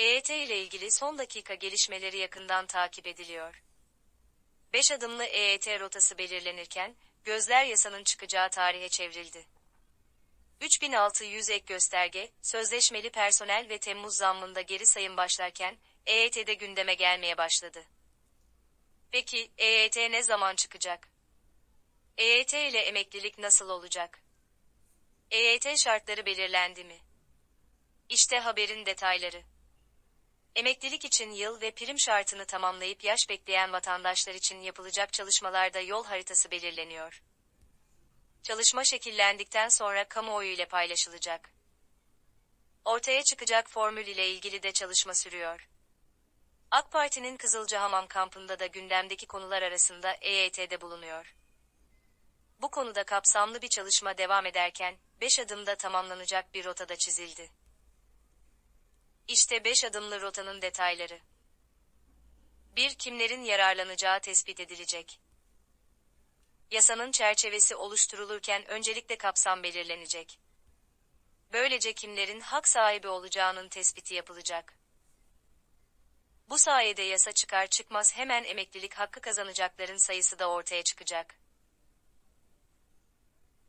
EYT ile ilgili son dakika gelişmeleri yakından takip ediliyor. 5 adımlı EYT rotası belirlenirken, gözler yasanın çıkacağı tarihe çevrildi. 3600 ek gösterge, sözleşmeli personel ve Temmuz zammında geri sayım başlarken, EYT'de gündeme gelmeye başladı. Peki, EYT ne zaman çıkacak? EYT ile emeklilik nasıl olacak? EYT şartları belirlendi mi? İşte haberin detayları. Emeklilik için yıl ve prim şartını tamamlayıp yaş bekleyen vatandaşlar için yapılacak çalışmalarda yol haritası belirleniyor. Çalışma şekillendikten sonra kamuoyu ile paylaşılacak. Ortaya çıkacak formül ile ilgili de çalışma sürüyor. AK Parti'nin Kızılcahamam kampında da gündemdeki konular arasında EYT'de bulunuyor. Bu konuda kapsamlı bir çalışma devam ederken, 5 adımda tamamlanacak bir rota da çizildi. İşte 5 adımlı rotanın detayları. 1. Kimlerin yararlanacağı tespit edilecek. Yasanın çerçevesi oluşturulurken öncelikle kapsam belirlenecek. Böylece kimlerin hak sahibi olacağının tespiti yapılacak. Bu sayede yasa çıkar çıkmaz hemen emeklilik hakkı kazanacakların sayısı da ortaya çıkacak.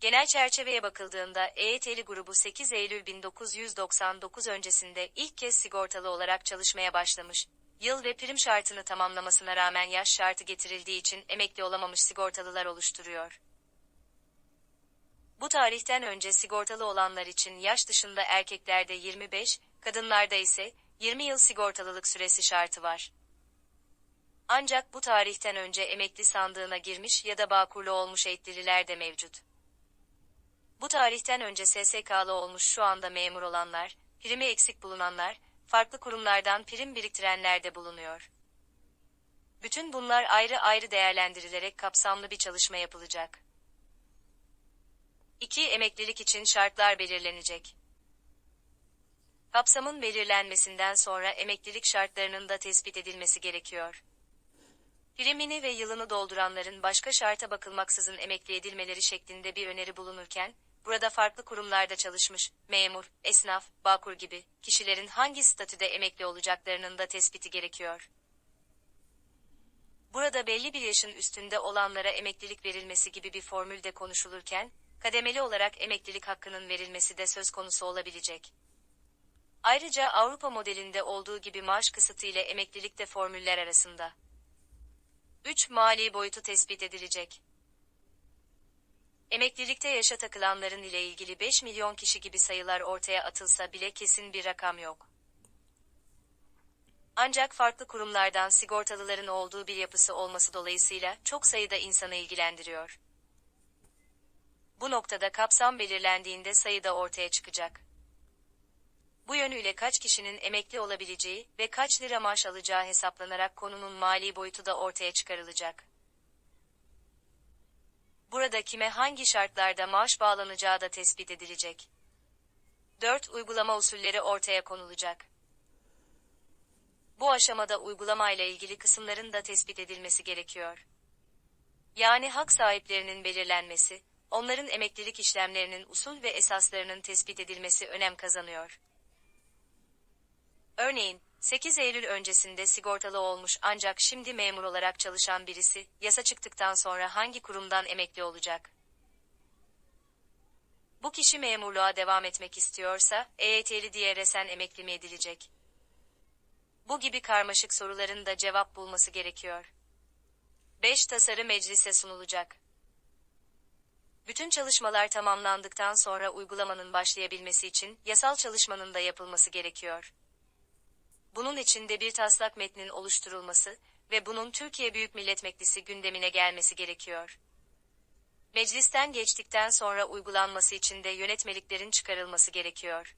Genel çerçeveye bakıldığında EYT'li grubu 8 Eylül 1999 öncesinde ilk kez sigortalı olarak çalışmaya başlamış, yıl ve prim şartını tamamlamasına rağmen yaş şartı getirildiği için emekli olamamış sigortalılar oluşturuyor. Bu tarihten önce sigortalı olanlar için yaş dışında erkeklerde 25, kadınlarda ise 20 yıl sigortalılık süresi şartı var. Ancak bu tarihten önce emekli sandığına girmiş ya da bağkurlu olmuş eğitlililer de mevcut. Bu tarihten önce SSK'lı olmuş şu anda memur olanlar, primi eksik bulunanlar, farklı kurumlardan prim biriktirenler de bulunuyor. Bütün bunlar ayrı ayrı değerlendirilerek kapsamlı bir çalışma yapılacak. 2. Emeklilik için şartlar belirlenecek. Kapsamın belirlenmesinden sonra emeklilik şartlarının da tespit edilmesi gerekiyor. Primini ve yılını dolduranların başka şarta bakılmaksızın emekli edilmeleri şeklinde bir öneri bulunurken, burada farklı kurumlarda çalışmış, memur, esnaf, bağkur gibi kişilerin hangi statüde emekli olacaklarının da tespiti gerekiyor. Burada belli bir yaşın üstünde olanlara emeklilik verilmesi gibi bir formülde konuşulurken, kademeli olarak emeklilik hakkının verilmesi de söz konusu olabilecek. Ayrıca Avrupa modelinde olduğu gibi maaş kısıtı ile emeklilik de formüller arasında. 3. Mali boyutu tespit edilecek. Emeklilikte yaşa takılanların ile ilgili 5 milyon kişi gibi sayılar ortaya atılsa bile kesin bir rakam yok. Ancak farklı kurumlardan sigortalıların olduğu bir yapısı olması dolayısıyla çok sayıda insanı ilgilendiriyor. Bu noktada kapsam belirlendiğinde sayı da ortaya çıkacak. Bu yönüyle kaç kişinin emekli olabileceği ve kaç lira maaş alacağı hesaplanarak konunun mali boyutu da ortaya çıkarılacak. Burada kime hangi şartlarda maaş bağlanacağı da tespit edilecek. 4. Uygulama usulleri ortaya konulacak. Bu aşamada uygulama ile ilgili kısımların da tespit edilmesi gerekiyor. Yani hak sahiplerinin belirlenmesi, onların emeklilik işlemlerinin usul ve esaslarının tespit edilmesi önem kazanıyor. Örneğin, 8 Eylül öncesinde sigortalı olmuş ancak şimdi memur olarak çalışan birisi, yasa çıktıktan sonra hangi kurumdan emekli olacak? Bu kişi memurluğa devam etmek istiyorsa, EYT'li diye resen emekli mi edilecek? Bu gibi karmaşık soruların da cevap bulması gerekiyor. 5. Tasarı meclise sunulacak. Bütün çalışmalar tamamlandıktan sonra uygulamanın başlayabilmesi için yasal çalışmanın da yapılması gerekiyor. Bunun için de bir taslak metnin oluşturulması ve bunun Türkiye Büyük Millet Meclisi gündemine gelmesi gerekiyor. Meclisten geçtikten sonra uygulanması için de yönetmeliklerin çıkarılması gerekiyor.